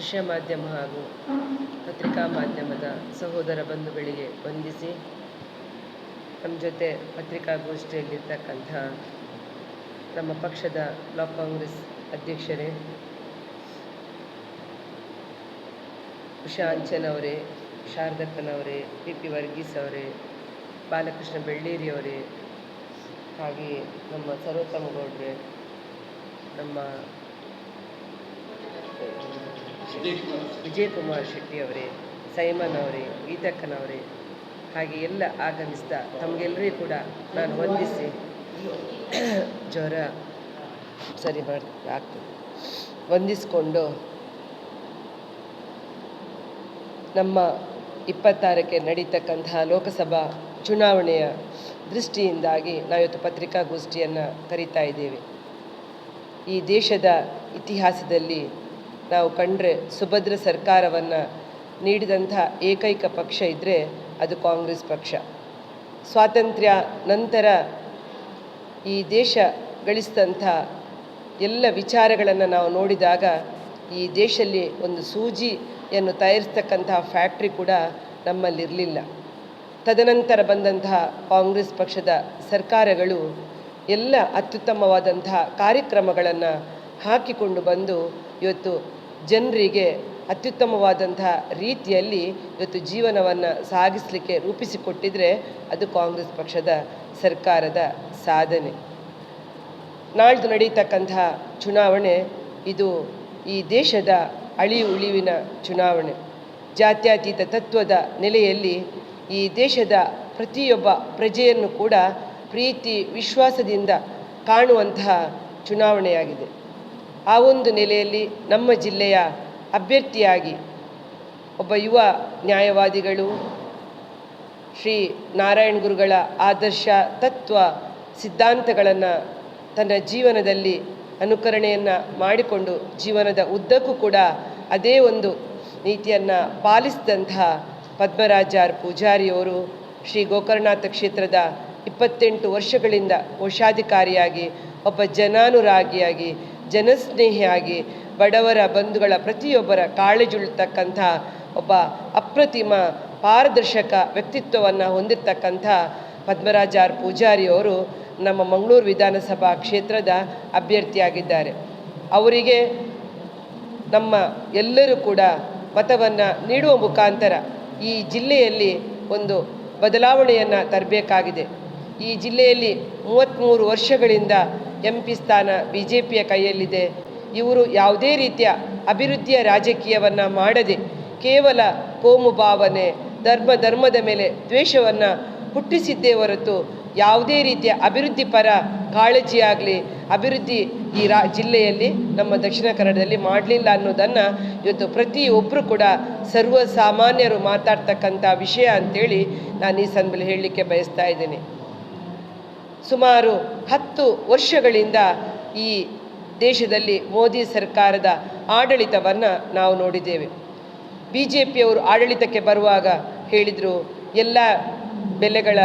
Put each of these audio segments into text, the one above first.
ದೃಶ್ಯ ಮಾಧ್ಯಮ ಹಾಗೂ ಪತ್ರಿಕಾ ಮಾಧ್ಯಮದ ಸಹೋದರ ಬಂಧುಗಳಿಗೆ ವಂದಿಸಿ ನಮ್ಮ ಜೊತೆ ಪತ್ರಿಕಾಗೋಷ್ಠಿಯಲ್ಲಿರ್ತಕ್ಕಂಥ ನಮ್ಮ ಪಕ್ಷದ ಬ್ಲಾಕ್ ಕಾಂಗ್ರೆಸ್ ಅಧ್ಯಕ್ಷರೇ ಉಷಾ ಅವರೇ ಶಾರದಕ್ಕನವರೇ ಪಿ ಪಿ ವರ್ಗೀಸ್ ಅವರೇ, ಬಾಲಕೃಷ್ಣ ಬೆಳ್ಳೇರಿಯವರೇ ಹಾಗೆಯೇ ನಮ್ಮ ಸರ್ವೋತ್ತಮ ಗೌಡ್ರೆ, ನಮ್ಮ ವಿಜಯಕುಮಾರ್ ಶೆಟ್ಟಿ ಅವರೇ, ಸೈಮನ್ ಅವರೇ ಗೀತಕ್ಕನವರೇ ಹಾಗೆ ಎಲ್ಲ ಆಗಮಿಸಿದ ತಮಗೆಲ್ಲರಿಗೂ ಕೂಡ ನಾನು ವಂದಿಸಿ. ಜ್ವರ ಸರಿ ಮಾಡ್ತಾ ಆಗ್ತದೆ. ವಂದಿಸಿಕೊಂಡು ನಮ್ಮ ಇಪ್ಪತ್ತಾರಕ್ಕೆ ನಡೀತಕ್ಕಂತಹ ಲೋಕಸಭಾ ಚುನಾವಣೆಯ ದೃಷ್ಟಿಯಿಂದಾಗಿ ನಾವಿವತ್ತು ಪತ್ರಿಕಾಗೋಷ್ಠಿಯನ್ನು ಕರೀತಾ ಇದ್ದೇವೆ. ಈ ದೇಶದ ಇತಿಹಾಸದಲ್ಲಿ ನಾವು ಕಂಡ್ರೆ ಸುಭದ್ರ ಸರ್ಕಾರವನ್ನು ನೀಡಿದಂಥ ಏಕೈಕ ಪಕ್ಷ ಇದ್ದರೆ ಅದು ಕಾಂಗ್ರೆಸ್ ಪಕ್ಷ. ಸ್ವಾತಂತ್ರ್ಯ ನಂತರ ಈ ದೇಶ ಗಳಿಸಿದಂಥ ಎಲ್ಲ ವಿಚಾರಗಳನ್ನು ನಾವು ನೋಡಿದಾಗ ಈ ದೇಶದಲ್ಲಿ ಒಂದು ಸೂಜಿಯನ್ನು ತಯಾರಿಸ್ತಕ್ಕಂತಹ ಫ್ಯಾಕ್ಟ್ರಿ ಕೂಡ ನಮ್ಮಲ್ಲಿರಲಿಲ್ಲ. ತದನಂತರ ಬಂದಂತಹ ಕಾಂಗ್ರೆಸ್ ಪಕ್ಷದ ಸರ್ಕಾರಗಳು ಎಲ್ಲ ಅತ್ಯುತ್ತಮವಾದಂತಹ ಕಾರ್ಯಕ್ರಮಗಳನ್ನು ಹಾಕಿಕೊಂಡು ಬಂದು ಇವತ್ತು ಜನರಿಗೆ ಅತ್ಯುತ್ತಮವಾದಂತಹ ರೀತಿಯಲ್ಲಿ ಇವತ್ತು ಜೀವನವನ್ನು ಸಾಗಿಸಲಿಕ್ಕೆ ರೂಪಿಸಿಕೊಟ್ಟಿದ್ರೆ ಅದು ಕಾಂಗ್ರೆಸ್ ಪಕ್ಷದ ಸರ್ಕಾರದ ಸಾಧನೆ. ನಾಳ್ದು ನಡೀತಕ್ಕಂತಹ ಚುನಾವಣೆ, ಇದು ಈ ದೇಶದ ಅಳಿ ಉಳಿವಿನ ಚುನಾವಣೆ. ಜಾತ್ಯತೀತ ತತ್ವದ ನೆಲೆಯಲ್ಲಿ ಈ ದೇಶದ ಪ್ರತಿಯೊಬ್ಬ ಪ್ರಜೆಯನ್ನು ಕೂಡ ಪ್ರೀತಿ, ವಿಶ್ವಾಸದಿಂದ ಕಾಣುವಂತಹ ಚುನಾವಣೆಯಾಗಿದೆ. ಆ ಒಂದು ನೆಲೆಯಲ್ಲಿ ನಮ್ಮ ಜಿಲ್ಲೆಯ ಅಭ್ಯರ್ಥಿಯಾಗಿ ಒಬ್ಬ ಯುವ ನ್ಯಾಯವಾದಿಗಳು ಶ್ರೀ ನಾರಾಯಣ ಗುರುಗಳ ಆದರ್ಶ ತತ್ವ ಸಿದ್ಧಾಂತಗಳನ್ನು ತನ್ನ ಜೀವನದಲ್ಲಿ ಅನುಕರಣೆಯನ್ನು ಮಾಡಿಕೊಂಡು ಜೀವನದ ಉದ್ದಕ್ಕೂ ಕೂಡ ಅದೇ ಒಂದು ನೀತಿಯನ್ನು ಪಾಲಿಸಿದಂತಹ ಪದ್ಮರಾಜಾರ್ ಪೂಜಾರಿಯವರು ಶ್ರೀ ಗೋಕರ್ಣನಾಥ ಕ್ಷೇತ್ರದ ಇಪ್ಪತ್ತೆಂಟು ವರ್ಷಗಳಿಂದ ಕೋಶಾಧಿಕಾರಿಯಾಗಿ, ಒಬ್ಬ ಜನಾನುರಾಗಿಯಾಗಿ ಜನಸ್ನೇಹಿಯಾಗಿ ಬಡವರ ಬಂಧುಗಳ ಪ್ರತಿಯೊಬ್ಬರ ಕಾಳಜುಳ್ತಕ್ಕಂಥ ಒಬ್ಬ ಅಪ್ರತಿಮ ಪಾರದರ್ಶಕ ವ್ಯಕ್ತಿತ್ವವನ್ನು ಹೊಂದಿರತಕ್ಕಂಥ ಪದ್ಮರಾಜಾರ್ ಪೂಜಾರಿಯವರು ನಮ್ಮ ಮಂಗಳೂರು ವಿಧಾನಸಭಾ ಕ್ಷೇತ್ರದ ಅಭ್ಯರ್ಥಿಯಾಗಿದ್ದಾರೆ. ಅವರಿಗೆ ನಮ್ಮ ಎಲ್ಲರೂ ಕೂಡ ಮತವನ್ನು ನೀಡುವ ಮುಖಾಂತರ ಈ ಜಿಲ್ಲೆಯಲ್ಲಿ ಒಂದು ಬದಲಾವಣೆಯನ್ನು ತರಬೇಕಾಗಿದೆ. ಈ ಜಿಲ್ಲೆಯಲ್ಲಿ ಮೂವತ್ತ್ಮೂರು ವರ್ಷಗಳಿಂದ ಎಂ ಪಿ ಸ್ಥಾನ ಬಿ ಜೆ ಪಿಯ ಕೈಯಲ್ಲಿದೆ. ಇವರು ಯಾವುದೇ ರೀತಿಯ ಅಭಿವೃದ್ಧಿಯ ರಾಜಕೀಯವನ್ನು ಮಾಡದೆ ಕೇವಲ ಕೋಮು ಭಾವನೆ, ಧರ್ಮ, ಧರ್ಮದ ಮೇಲೆ ದ್ವೇಷವನ್ನು ಹುಟ್ಟಿಸಿದ್ದೇ ಹೊರತು ಯಾವುದೇ ರೀತಿಯ ಅಭಿವೃದ್ಧಿ ಪರ ಕಾಳಜಿಯಾಗಲಿ ಅಭಿವೃದ್ಧಿ ಈ ರಾ, ಜಿಲ್ಲೆಯಲ್ಲಿ, ನಮ್ಮ ದಕ್ಷಿಣ ಕನ್ನಡದಲ್ಲಿ ಮಾಡಲಿಲ್ಲ ಅನ್ನೋದನ್ನು ಇವತ್ತು ಪ್ರತಿಯೊಬ್ಬರು ಕೂಡ ಸರ್ವಸಾಮಾನ್ಯರು ಮಾತಾಡ್ತಕ್ಕಂಥ ವಿಷಯ ಅಂಥೇಳಿ ನಾನು ಈ ಸಂದರ್ಭದಲ್ಲಿ ಹೇಳಲಿಕ್ಕೆ ಬಯಸ್ತಾ ಇದ್ದೇನೆ. ಸುಮಾರು ಹತ್ತು ವರ್ಷಗಳಿಂದ ಈ ದೇಶದಲ್ಲಿ ಮೋದಿ ಸರ್ಕಾರದ ಆಡಳಿತವನ್ನು ನಾವು ನೋಡಿದ್ದೇವೆ. ಬಿ ಜೆ ಪಿಯವರು ಆಡಳಿತಕ್ಕೆ ಬರುವಾಗ ಹೇಳಿದರು, ಎಲ್ಲ ಬೆಲೆಗಳ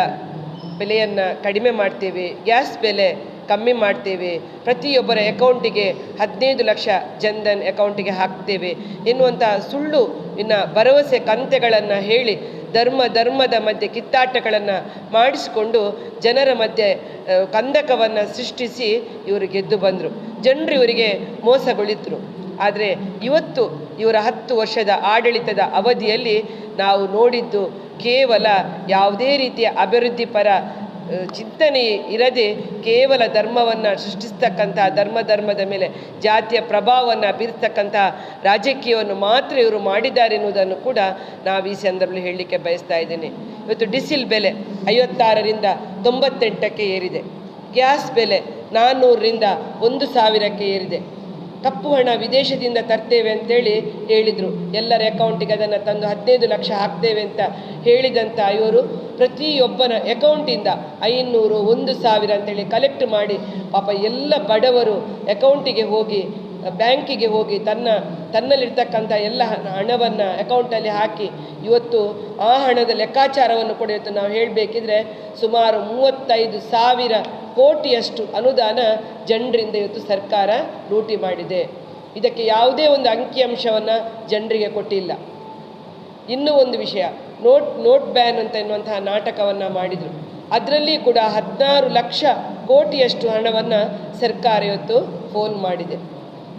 ಬೆಲೆಯನ್ನು ಕಡಿಮೆ ಮಾಡ್ತೇವೆ, ಗ್ಯಾಸ್ ಬೆಲೆ ಕಮ್ಮಿ ಮಾಡ್ತೇವೆ, ಪ್ರತಿಯೊಬ್ಬರ ಅಕೌಂಟಿಗೆ ಹದಿನೈದು ಲಕ್ಷ ಜನ್ಧನ್ ಅಕೌಂಟಿಗೆ ಹಾಕ್ತೇವೆ ಎನ್ನುವಂಥ ಸುಳ್ಳು ಇನ್ನು ಭರವಸೆ ಕಂತೆಗಳನ್ನು ಹೇಳಿ ಧರ್ಮ, ಧರ್ಮದ ಮಧ್ಯೆ ಕಿತ್ತಾಟಗಳನ್ನು ಮಾಡಿಸಿಕೊಂಡು ಜನರ ಮಧ್ಯೆ ಕಂದಕವನ್ನು ಸೃಷ್ಟಿಸಿ ಇವರು ಗೆದ್ದು ಬಂದರು. ಜನರು ಇವರಿಗೆ ಮೋಸಗೊಳಿತರು ಆದರೆ ಇವತ್ತು ಇವರ ಹತ್ತು ವರ್ಷದ ಆಡಳಿತದ ಅವಧಿಯಲ್ಲಿ ನಾವು ನೋಡಿದ್ದು ಕೇವಲ ಯಾವುದೇ ರೀತಿಯ ಅಭಿವೃದ್ಧಿ ಪರ ಚಿಂತನೆ ಇರದೆ ಕೇವಲ ಧರ್ಮವನ್ನು ಸೃಷ್ಟಿಸ್ತಕ್ಕಂಥ ಧರ್ಮ ಧರ್ಮದ ಮೇಲೆ ಜಾತಿಯ ಪ್ರಭಾವವನ್ನು ಬೀರ್ತಕ್ಕಂಥ ರಾಜಕೀಯವನ್ನು ಮಾತ್ರ ಇವರು ಮಾಡಿದ್ದಾರೆ ಎನ್ನುವುದನ್ನು ಕೂಡ ನಾವು ಈ ಸಂದರ್ಭದಲ್ಲಿ ಹೇಳಲಿಕ್ಕೆ ಬಯಸ್ತಾ ಇದ್ದೀನಿ. ಇವತ್ತು ಡಿಸಿಲ್ ಬೆಲೆ ಐವತ್ತಾರರಿಂದ ತೊಂಬತ್ತೆಂಟಕ್ಕೆ ಏರಿದೆ. ಗ್ಯಾಸ್ ಬೆಲೆ ನಾನ್ನೂರರಿಂದ ಒಂದು ಸಾವಿರಕ್ಕೆ ಏರಿದೆ. ಕಪ್ಪು ಹಣ ವಿದೇಶದಿಂದ ತರ್ತೇವೆ ಅಂತೇಳಿ ಹೇಳಿದರು. ಎಲ್ಲರ ಅಕೌಂಟಿಗೆ ಅದನ್ನು ತಂದು ಹದಿನೈದು ಲಕ್ಷ ಹಾಕ್ತೇವೆ ಅಂತ ಹೇಳಿದಂಥ ಇವರು ಪ್ರತಿಯೊಬ್ಬನ ಅಕೌಂಟಿಂದ ಐನೂರು ಒಂದು ಸಾವಿರ ಅಂತೇಳಿ ಕಲೆಕ್ಟ್ ಮಾಡಿ ಪಾಪ ಎಲ್ಲ ಬಡವರು ಅಕೌಂಟಿಗೆ ಹೋಗಿ ಬ್ಯಾಂಕಿಗೆ ಹೋಗಿ ತನ್ನ, ತನ್ನಲ್ಲಿರ್ತಕ್ಕಂಥ ಎಲ್ಲ ಹಣವನ್ನು ಅಕೌಂಟಲ್ಲಿ ಹಾಕಿ ಇವತ್ತು ಆ ಹಣದ ಲೆಕ್ಕಾಚಾರವನ್ನು ಕೂಡ ನಾವು ಹೇಳಬೇಕಿದ್ರೆ ಸುಮಾರು ಮೂವತ್ತೈದು ಸಾವಿರ ಕೋಟಿಯಷ್ಟು ಅನುದಾನ ಜನರಿಂದ ಇವತ್ತು ಸರ್ಕಾರ ಲೂಟಿ ಮಾಡಿದೆ. ಇದಕ್ಕೆ ಯಾವುದೇ ಒಂದು ಅಂಕಿಅಂಶವನ್ನು ಜನರಿಗೆ ಕೊಟ್ಟಿಲ್ಲ. ಇನ್ನೂ ಒಂದು ವಿಷಯ, ನೋಟ್ ನೋಟ್ ಬ್ಯಾನ್ ಅಂತ ಎನ್ನುವಂತಹ ನಾಟಕವನ್ನು ಮಾಡಿದರು. ಅದರಲ್ಲಿ ಕೂಡ ಹದಿನಾರು ಲಕ್ಷ ಕೋಟಿಯಷ್ಟು ಹಣವನ್ನು ಸರ್ಕಾರ ಇವತ್ತು ಫೋನ್ ಮಾಡಿದೆ.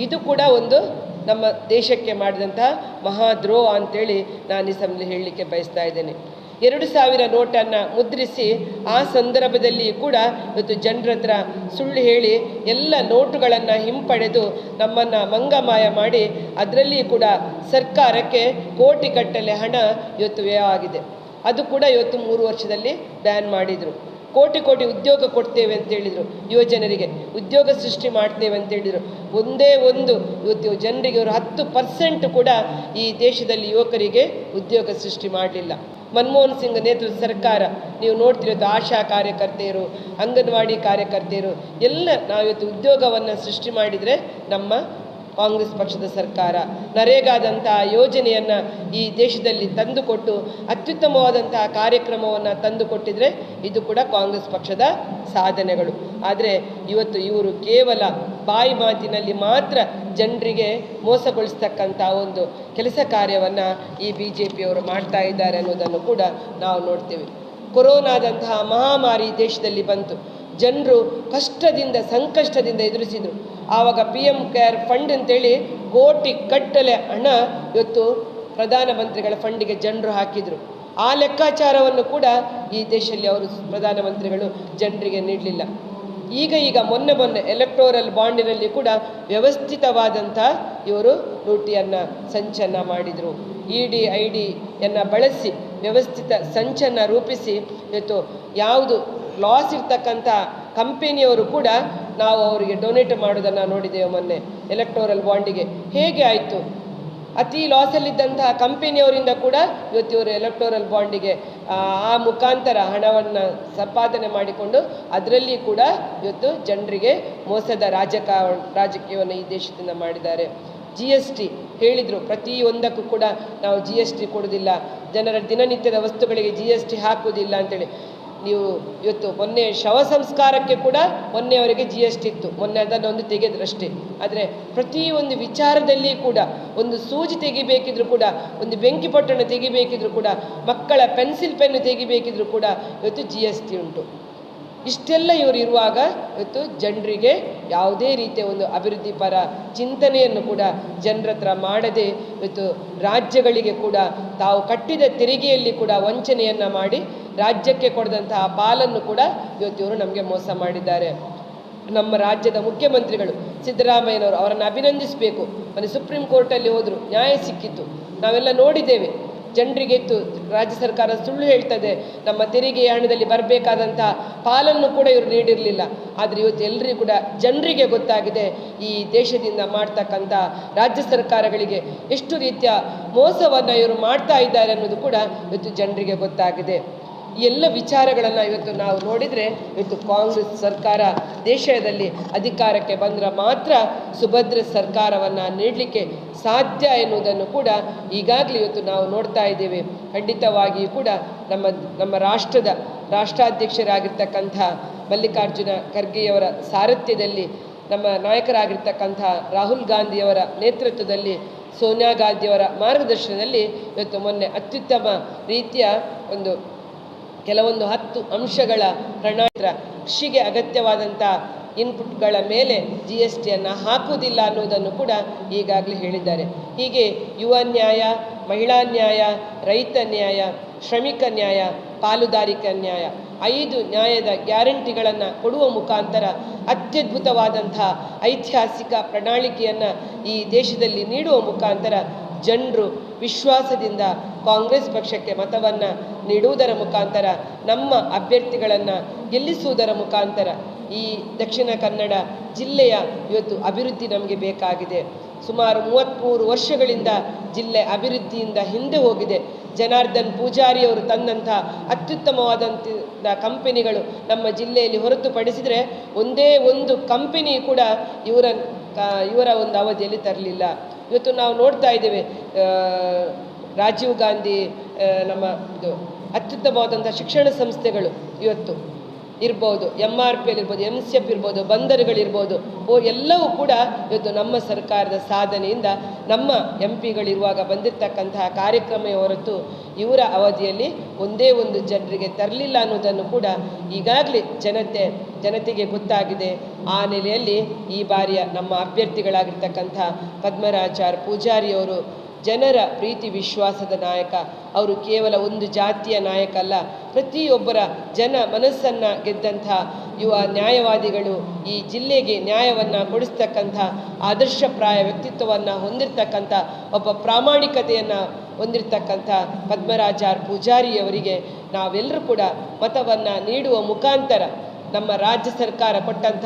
ಇದು ಕೂಡ ಒಂದು ನಮ್ಮ ದೇಶಕ್ಕೆ ಮಾಡಿದಂತಹ ಮಹಾದ್ರೋಹ ಅಂತೇಳಿ ನಾನು ಈ ಸಮಯದಲ್ಲಿ ಹೇಳಲಿಕ್ಕೆ ಬಯಸ್ತಾ ಇದ್ದೇನೆ. ಎರಡು ಸಾವಿರ ನೋಟನ್ನು ಮುದ್ರಿಸಿ ಆ ಸಂದರ್ಭದಲ್ಲಿ ಕೂಡ ಇವತ್ತು ಜನರ ಹತ್ರ ಸುಳ್ಳು ಹೇಳಿ ಎಲ್ಲ ನೋಟುಗಳನ್ನು ಹಿಂಪಡೆದು ನಮ್ಮನ್ನು ಮಂಗಮಾಯ ಮಾಡಿ ಅದರಲ್ಲಿ ಕೂಡ ಸರ್ಕಾರಕ್ಕೆ ಕೋಟಿ ಕಟ್ಟಲೆ ಹಣ ಇವತ್ತು ವ್ಯಯ ಆಗಿದೆ. ಅದು ಕೂಡ ಇವತ್ತು ಮೂರು ವರ್ಷದಲ್ಲಿ ಬ್ಯಾನ್ ಮಾಡಿದರು. ಕೋಟಿ ಕೋಟಿ ಉದ್ಯೋಗ ಕೊಡ್ತೇವೆ ಅಂತ ಹೇಳಿದರು ಯುವಜನರಿಗೆ. ಉದ್ಯೋಗ ಸೃಷ್ಟಿ ಮಾಡ್ತೇವೆ ಅಂತ ಹೇಳಿದರು. ಒಂದೇ ಒಂದು ಇವತ್ತು ಜನರಿಗೆ ಅವರು ಹತ್ತು ಪರ್ಸೆಂಟ್ ಕೂಡ ಈ ದೇಶದಲ್ಲಿ ಯುವಕರಿಗೆ ಉದ್ಯೋಗ ಸೃಷ್ಟಿ ಮಾಡಲಿಲ್ಲ. ಮನಮೋಹನ್ ಸಿಂಗ್ ನೇತೃತ್ವದ ಸರ್ಕಾರ, ನೀವು ನೋಡ್ತಿರೋದು ಆಶಾ ಕಾರ್ಯಕರ್ತೆಯರು, ಅಂಗನವಾಡಿ ಕಾರ್ಯಕರ್ತೆಯರು, ಎಲ್ಲ ನಾವಿವತ್ತು ಉದ್ಯೋಗವನ್ನು ಸೃಷ್ಟಿ ಮಾಡಿದರೆ ನಮ್ಮ ಕಾಂಗ್ರೆಸ್ ಪಕ್ಷದ ಸರ್ಕಾರ. ನರೇಗಾದಂತಹ ಯೋಜನೆಯನ್ನು ಈ ದೇಶದಲ್ಲಿ ತಂದುಕೊಟ್ಟು, ಅತ್ಯುತ್ತಮವಾದಂತಹ ಕಾರ್ಯಕ್ರಮವನ್ನು ತಂದುಕೊಟ್ಟಿದ್ರೆ ಇದು ಕೂಡ ಕಾಂಗ್ರೆಸ್ ಪಕ್ಷದ ಸಾಧನೆಗಳು. ಆದರೆ ಇವತ್ತು ಇವರು ಕೇವಲ ಬಾಯಿ ಮಾತಿನಲ್ಲಿ ಮಾತ್ರ ಜನರಿಗೆ ಮೋಸಗೊಳಿಸ್ತಕ್ಕಂಥ ಒಂದು ಕೆಲಸ ಕಾರ್ಯವನ್ನು ಈ ಬಿ ಜೆ ಪಿಯವರು ಮಾಡ್ತಾ ಇದ್ದಾರೆ ಅನ್ನೋದನ್ನು ಕೂಡ ನಾವು ನೋಡ್ತೇವೆ. ಕೊರೋನಾದಂತಹ ಮಹಾಮಾರಿ ದೇಶದಲ್ಲಿ ಬಂತು. ಜನರು ಕಷ್ಟದಿಂದ, ಸಂಕಷ್ಟದಿಂದ ಎದುರಿಸಿದರು. ಆವಾಗ ಪಿ ಎಂ ಕೇರ್ ಫಂಡ್ ಅಂತೇಳಿ ಕೋಟಿ ಕಟ್ಟಲೆ ಹಣ ಇವತ್ತು ಪ್ರಧಾನಮಂತ್ರಿಗಳ ಫಂಡಿಗೆ ಜನರು ಹಾಕಿದರು. ಆ ಲೆಕ್ಕಾಚಾರವನ್ನು ಕೂಡ ಈ ದೇಶದಲ್ಲಿ ಅವರು ಪ್ರಧಾನಮಂತ್ರಿಗಳು ಜನರಿಗೆ ನೀಡಲಿಲ್ಲ. ಈಗ ಈಗ ಮೊನ್ನೆ ಮೊನ್ನೆ ಎಲೆಕ್ಟೋರಲ್ ಬಾಂಡಿನಲ್ಲಿ ಕೂಡ ವ್ಯವಸ್ಥಿತವಾದಂಥ ಇವರು ಲೂಟಿಯನ್ನು ಸಂಚನ ಮಾಡಿದರು. ಇ ಡಿ ಐ ಡಿಯನ್ನು ಬಳಸಿ ವ್ಯವಸ್ಥಿತ ಸಂಚನ್ನು ರೂಪಿಸಿ ಇವತ್ತು ಯಾವುದು ಲಾಸ್ ಇರ್ತಕ್ಕಂಥ ಕಂಪೆನಿಯವರು ಕೂಡ ನಾವು ಅವರಿಗೆ ಡೊನೇಟ್ ಮಾಡೋದನ್ನು ನೋಡಿದ್ದೇವೆ ಮೊನ್ನೆ ಎಲೆಕ್ಟೋರಲ್ ಬಾಂಡಿಗೆ ಹೇಗೆ ಆಯಿತು? ಅತಿ ಲಾಸಲ್ಲಿದ್ದಂತಹ ಕಂಪೆನಿಯವರಿಂದ ಕೂಡ ಇವತ್ತು ಇವರು ಎಲೆಕ್ಟೋರಲ್ ಬಾಂಡಿಗೆ ಆ ಮುಖಾಂತರ ಹಣವನ್ನು ಸಂಪಾದನೆ ಮಾಡಿಕೊಂಡು ಅದರಲ್ಲಿ ಕೂಡ ಇವತ್ತು ಜನರಿಗೆ ಮೋಸದ ರಾಜಕ, ರಾಜಕೀಯವನ್ನು ಈ ದೇಶದಿಂದ ಮಾಡಿದ್ದಾರೆ. ಜಿ ಎಸ್ ಟಿ ಹೇಳಿದರು ಪ್ರತಿಯೊಂದಕ್ಕೂ ಕೂಡ ನಾವು ಜಿ ಎಸ್ ಟಿ ಕೊಡೋದಿಲ್ಲ ಜನರ ದಿನನಿತ್ಯದ ವಸ್ತುಗಳಿಗೆ ಜಿ ಎಸ್ ಟಿ ಹಾಕುವುದಿಲ್ಲ ಅಂತೇಳಿ. ನೀವು ಇವತ್ತು ಮೊನ್ನೆ ಶವ ಸಂಸ್ಕಾರಕ್ಕೆ ಕೂಡ ಮೊನ್ನೆಯವರೆಗೆ ಜಿ ಎಸ್ ಟಿ ಇತ್ತು. ಮೊನ್ನೆ ಅದನ್ನು ಒಂದು ತೆಗೆದ್ರಷ್ಟೇ ಆದರೆ ಪ್ರತಿಯೊಂದು ವಿಚಾರದಲ್ಲಿ ಕೂಡ, ಒಂದು ಸೂಜಿ ತೆಗಿಬೇಕಿದ್ರು ಕೂಡ, ಒಂದು ಬೆಂಕಿ ಪೊಟ್ಟಣ ತೆಗಿಬೇಕಿದ್ರು ಕೂಡ, ಮಕ್ಕಳ ಪೆನ್ಸಿಲ್ ಪೆನ್ನು ತೆಗಿಬೇಕಿದ್ರು ಕೂಡ ಇವತ್ತು ಜಿ ಎಸ್ ಟಿ ಉಂಟು. ಇಷ್ಟೆಲ್ಲ ಇವರು ಇರುವಾಗ ಇವತ್ತು ಜನರಿಗೆ ಯಾವುದೇ ರೀತಿಯ ಒಂದು ಅಭಿವೃದ್ಧಿ ಪರ ಚಿಂತನೆಯನ್ನು ಕೂಡ ಜನರ ಹತ್ರ ಮಾಡದೆ ಇವತ್ತು ರಾಜ್ಯಗಳಿಗೆ ಕೂಡ ತಾವು ಕಟ್ಟಿದ ತೆರಿಗೆಯಲ್ಲಿ ಕೂಡ ವಂಚನೆಯನ್ನು ಮಾಡಿ ರಾಜ್ಯಕ್ಕೆ ಕೊಡದಂತಹ ಪಾಲನ್ನು ಕೂಡ ಇವತ್ತು ಇವರು ನಮಗೆ ಮೋಸ ಮಾಡಿದ್ದಾರೆ. ನಮ್ಮ ರಾಜ್ಯದ ಮುಖ್ಯಮಂತ್ರಿಗಳು ಸಿದ್ದರಾಮಯ್ಯನವರು ಅವರನ್ನು ಅಭಿನಂದಿಸಬೇಕು. ಅಂದರೆ ಸುಪ್ರೀಂ ಕೋರ್ಟಲ್ಲಿ ಹೋದರು, ನ್ಯಾಯ ಸಿಕ್ಕಿತ್ತು. ನಾವೆಲ್ಲ ನೋಡಿದ್ದೇವೆ. ಜನರಿಗೆ ರಾಜ್ಯ ಸರ್ಕಾರ ಸುಳ್ಳು ಹೇಳ್ತದೆ. ನಮ್ಮ ತೆರಿಗೆ ಹಣದಲ್ಲಿ ಬರಬೇಕಾದಂಥ ಪಾಲನ್ನು ಕೂಡ ಇವರು ನೀಡಿರಲಿಲ್ಲ. ಆದರೆ ಇವತ್ತು ಎಲ್ಲರಿಗೂ ಕೂಡ ಜನರಿಗೆ ಗೊತ್ತಾಗಿದೆ ಈ ದೇಶದಿಂದ ಮಾಡ್ತಕ್ಕಂಥ ರಾಜ್ಯ ಸರ್ಕಾರಗಳಿಗೆ ಎಷ್ಟು ರೀತಿಯ ಮೋಸವನ್ನು ಇವರು ಮಾಡ್ತಾ ಇದ್ದಾರೆ ಅನ್ನೋದು ಕೂಡ ಇವತ್ತು ಜನರಿಗೆ ಗೊತ್ತಾಗಿದೆ. ಎಲ್ಲ ವಿಚಾರಗಳನ್ನು ಇವತ್ತು ನಾವು ನೋಡಿದರೆ ಇವತ್ತು ಕಾಂಗ್ರೆಸ್ ಸರ್ಕಾರ ದೇಶದಲ್ಲಿ ಅಧಿಕಾರಕ್ಕೆ ಬಂದರೆ ಮಾತ್ರ ಸುಭದ್ರ ಸರ್ಕಾರವನ್ನು ನೀಡಲಿಕ್ಕೆ ಸಾಧ್ಯ ಎನ್ನುವುದನ್ನು ಕೂಡ ಈಗಾಗಲೇ ಇವತ್ತು ನಾವು ನೋಡ್ತಾ ಇದ್ದೇವೆ. ಖಂಡಿತವಾಗಿಯೂ ಕೂಡ ನಮ್ಮ ನಮ್ಮ ರಾಷ್ಟ್ರದ ರಾಷ್ಟ್ರಾಧ್ಯಕ್ಷರಾಗಿರ್ತಕ್ಕಂಥ ಮಲ್ಲಿಕಾರ್ಜುನ ಖರ್ಗೆಯವರ ಸಾರಥ್ಯದಲ್ಲಿ ನಮ್ಮ ನಾಯಕರಾಗಿರ್ತಕ್ಕಂಥ ರಾಹುಲ್ ಗಾಂಧಿಯವರ ನೇತೃತ್ವದಲ್ಲಿ ಸೋನಿಯಾ ಗಾಂಧಿಯವರ ಮಾರ್ಗದರ್ಶನದಲ್ಲಿ ಇವತ್ತು ಮೊನ್ನೆ ಅತ್ಯುತ್ತಮ ರೀತಿಯ ಒಂದು ಕೆಲವೊಂದು ಹತ್ತು ಅಂಶಗಳ ಪ್ರಣಾಳಿಕ ಕೃಷಿಗೆ ಅಗತ್ಯವಾದಂಥ ಇನ್ಪುಟ್ಗಳ ಮೇಲೆ ಜಿ ಎಸ್ ಟಿಯನ್ನು ಹಾಕುವುದಿಲ್ಲ ಅನ್ನೋದನ್ನು ಕೂಡ ಈಗಾಗಲೇ ಹೇಳಿದ್ದಾರೆ. ಹೀಗೆ ಯುವ ನ್ಯಾಯ, ಮಹಿಳಾ ನ್ಯಾಯ, ರೈತ ನ್ಯಾಯ, ಶ್ರಮಿಕ ನ್ಯಾಯ, ಪಾಲುದಾರಿಕ ನ್ಯಾಯ ಐದು ನ್ಯಾಯದ ಗ್ಯಾರಂಟಿಗಳನ್ನು ಕೊಡುವ ಮುಖಾಂತರ ಅತ್ಯದ್ಭುತವಾದಂಥ ಐತಿಹಾಸಿಕ ಪ್ರಣಾಳಿಕೆಯನ್ನು ಈ ದೇಶದಲ್ಲಿ ನೀಡುವ ಮುಖಾಂತರ ಜನರು ವಿಶ್ವಾಸದಿಂದ ಕಾಂಗ್ರೆಸ್ ಪಕ್ಷಕ್ಕೆ ಮತವನ್ನು ನೀಡುವುದರ ಮುಖಾಂತರ, ನಮ್ಮ ಅಭ್ಯರ್ಥಿಗಳನ್ನು ಗೆಲ್ಲಿಸುವುದರ ಮುಖಾಂತರ ಈ ದಕ್ಷಿಣ ಕನ್ನಡ ಜಿಲ್ಲೆಯ ಇವತ್ತು ಅಭಿವೃದ್ಧಿ ನಮಗೆ ಬೇಕಾಗಿದೆ. ಸುಮಾರು ಮೂವತ್ತ್ಮೂರು ವರ್ಷಗಳಿಂದ ಜಿಲ್ಲೆ ಅಭಿವೃದ್ಧಿಯಿಂದ ಹಿಂದೆ ಹೋಗಿದೆ. ಜನಾರ್ದನ್ ಪೂಜಾರಿಯವರು ತಂದಂಥ ಅತ್ಯುತ್ತಮವಾದಂಥ ಕಂಪನಿಗಳು ನಮ್ಮ ಜಿಲ್ಲೆಯಲ್ಲಿ ಹೊರತುಪಡಿಸಿದರೆ ಒಂದೇ ಒಂದು ಕಂಪನಿ ಕೂಡ ಇವರ ಇವರ ಒಂದು ಅವಧಿಯಲ್ಲಿ ತರಲಿಲ್ಲ. ಇವತ್ತು ನಾವು ನೋಡ್ತಾ ಇದ್ದೇವೆ ರಾಜೀವ್ ಗಾಂಧಿ ನಮ್ಮ ಇದು ಅತ್ಯುತ್ತಮವಾದಂಥ ಶಿಕ್ಷಣ ಸಂಸ್ಥೆಗಳು ಇವತ್ತು ಇರ್ಬೋದು ಎಂ ಆರ್ ಪಿ ಎಲ್ ಇರ್ಬೋದು ಎಂ ಸಿ ಎಫ್ ಇರ್ಬೋದು ಬಂದರುಗಳಿರ್ಬೋದು ಓ, ಎಲ್ಲವೂ ಕೂಡ ಇವತ್ತು ನಮ್ಮ ಸರ್ಕಾರದ ಸಾಧನೆಯಿಂದ ನಮ್ಮ ಎಂ ಪಿಗಳಿರುವಾಗ ಬಂದಿರತಕ್ಕಂತಹ ಕಾರ್ಯಕ್ರಮ ಹೊರತು ಇವರ ಅವಧಿಯಲ್ಲಿ ಒಂದೇ ಒಂದು ಜನರಿಗೆ ತರಲಿಲ್ಲ ಅನ್ನೋದನ್ನು ಕೂಡ ಈಗಾಗಲೇ ಜನತೆ, ಜನತೆಗೆ ಗೊತ್ತಾಗಿದೆ. ಆ ನೆಲೆಯಲ್ಲಿ ಈ ಬಾರಿಯ ನಮ್ಮ ಅಭ್ಯರ್ಥಿಗಳಾಗಿರ್ತಕ್ಕಂಥ ಪದ್ಮರಾಜಾರ್ ಪೂಜಾರಿಯವರು ಜನರ ಪ್ರೀತಿ, ವಿಶ್ವಾಸದ ನಾಯಕ. ಅವರು ಕೇವಲ ಒಂದು ಜಾತಿಯ ನಾಯಕ ಅಲ್ಲ, ಪ್ರತಿಯೊಬ್ಬರ ಜನ ಮನಸ್ಸನ್ನು ಗೆದ್ದಂಥ ಯುವ ನ್ಯಾಯವಾದಿಗಳು ಈ ಜಿಲ್ಲೆಗೆ ನ್ಯಾಯವನ್ನು ಕೊಡಿಸ್ತಕ್ಕಂಥ ಆದರ್ಶಪ್ರಾಯ ವ್ಯಕ್ತಿತ್ವವನ್ನು ಹೊಂದಿರತಕ್ಕಂಥ, ಒಬ್ಬ ಪ್ರಾಮಾಣಿಕತೆಯನ್ನು ಹೊಂದಿರತಕ್ಕಂಥ ಪದ್ಮರಾಜಾರ್ ಪೂಜಾರಿಯವರಿಗೆ ನಾವೆಲ್ಲರೂ ಕೂಡ ಮತವನ್ನು ನೀಡುವ ಮುಖಾಂತರ ನಮ್ಮ ರಾಜ್ಯ ಸರ್ಕಾರ ಕೊಟ್ಟಂಥ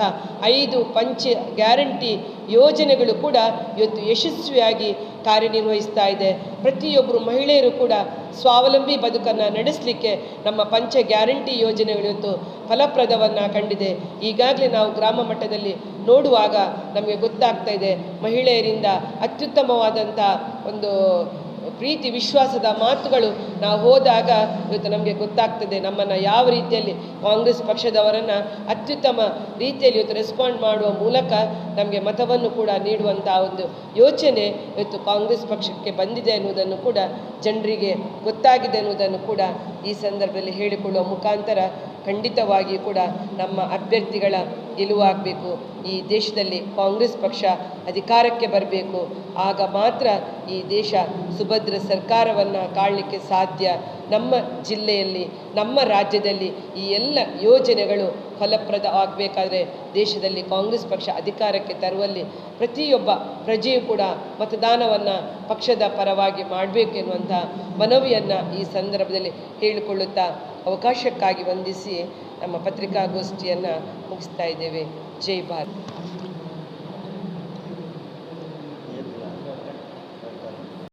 ಐದು ಪಂಚ ಗ್ಯಾರಂಟಿ ಯೋಜನೆಗಳು ಕೂಡ ಇವತ್ತು ಯಶಸ್ವಿಯಾಗಿ ಕಾರ್ಯನಿರ್ವಹಿಸ್ತಾ ಇದೆ. ಪ್ರತಿಯೊಬ್ಬರು ಮಹಿಳೆಯರು ಕೂಡ ಸ್ವಾವಲಂಬಿ ಬದುಕನ್ನು ನಡೆಸಲಿಕ್ಕೆ ನಮ್ಮ ಪಂಚ ಗ್ಯಾರಂಟಿ ಯೋಜನೆಗಳು ಇವತ್ತು ಫಲಪ್ರದವನ್ನು ಕಂಡಿದೆ. ಈಗಾಗಲೇ ನಾವು ಗ್ರಾಮ ಮಟ್ಟದಲ್ಲಿ ನೋಡುವಾಗ ನಮಗೆ ಗೊತ್ತಾಗ್ತಾ ಇದೆ. ಮಹಿಳೆಯರಿಂದ ಅತ್ಯುತ್ತಮವಾದಂಥ ಒಂದು ಪ್ರೀತಿ, ವಿಶ್ವಾಸದ ಮಾತುಗಳು ನಾವು ಹೋದಾಗ ಇವತ್ತು ನಮಗೆ ಗೊತ್ತಾಗ್ತದೆ ನಮ್ಮನ್ನು ಯಾವ ರೀತಿಯಲ್ಲಿ ಕಾಂಗ್ರೆಸ್ ಪಕ್ಷದವರನ್ನು ಅತ್ಯುತ್ತಮ ರೀತಿಯಲ್ಲಿ ಇವತ್ತು ರೆಸ್ಪಾಂಡ್ ಮಾಡುವ ಮೂಲಕ ನಮಗೆ ಮತವನ್ನು ಕೂಡ ನೀಡುವಂಥ ಒಂದು ಯೋಚನೆ ಇವತ್ತು ಕಾಂಗ್ರೆಸ್ ಪಕ್ಷಕ್ಕೆ ಬಂದಿದೆ ಅನ್ನುವುದನ್ನು ಕೂಡ ಜನರಿಗೆ ಗೊತ್ತಾಗಿದೆ ಅನ್ನುವುದನ್ನು ಕೂಡ ಈ ಸಂದರ್ಭದಲ್ಲಿ ಹೇಳಿಕೊಳ್ಳುವ ಮುಖಾಂತರ ಖಂಡಿತವಾಗಿಯೂ ಕೂಡ ನಮ್ಮ ಅಭ್ಯರ್ಥಿಗಳ ಗೆಲುವಾಗಬೇಕು. ಈ ದೇಶದಲ್ಲಿ ಕಾಂಗ್ರೆಸ್ ಪಕ್ಷ ಅಧಿಕಾರಕ್ಕೆ ಬರಬೇಕು. ಆಗ ಮಾತ್ರ ಈ ದೇಶ ಸುಭದ್ರ ಸರ್ಕಾರವನ್ನು ಕಾಣಲಿಕ್ಕೆ ಸಾಧ್ಯ. ನಮ್ಮ ಜಿಲ್ಲೆಯಲ್ಲಿ, ನಮ್ಮ ರಾಜ್ಯದಲ್ಲಿ ಈ ಎಲ್ಲ ಯೋಜನೆಗಳು ಫಲಪ್ರದ ಆಗಬೇಕಾದ್ರೆ ದೇಶದಲ್ಲಿ ಕಾಂಗ್ರೆಸ್ ಪಕ್ಷ ಅಧಿಕಾರಕ್ಕೆ ತರುವಲ್ಲಿ ಪ್ರತಿಯೊಬ್ಬ ಪ್ರಜೆಯೂ ಕೂಡ ಮತದಾನವನ್ನು ಪಕ್ಷದ ಪರವಾಗಿ ಮಾಡಬೇಕೆನ್ನುವಂಥ ಮನವಿಯನ್ನು ಈ ಸಂದರ್ಭದಲ್ಲಿ ಹೇಳಿಕೊಳ್ಳುತ್ತಾ ಅವಕಾಶಕ್ಕಾಗಿ ವಂದಿಸಿ ನಮ್ಮ ಪತ್ರಿಕಾಗೋಷ್ಠಿಯನ್ನು ಮುಗಿಸ್ತಾ ಇದ್ದೇವೆ. ಜೈ ಭಾರತ್.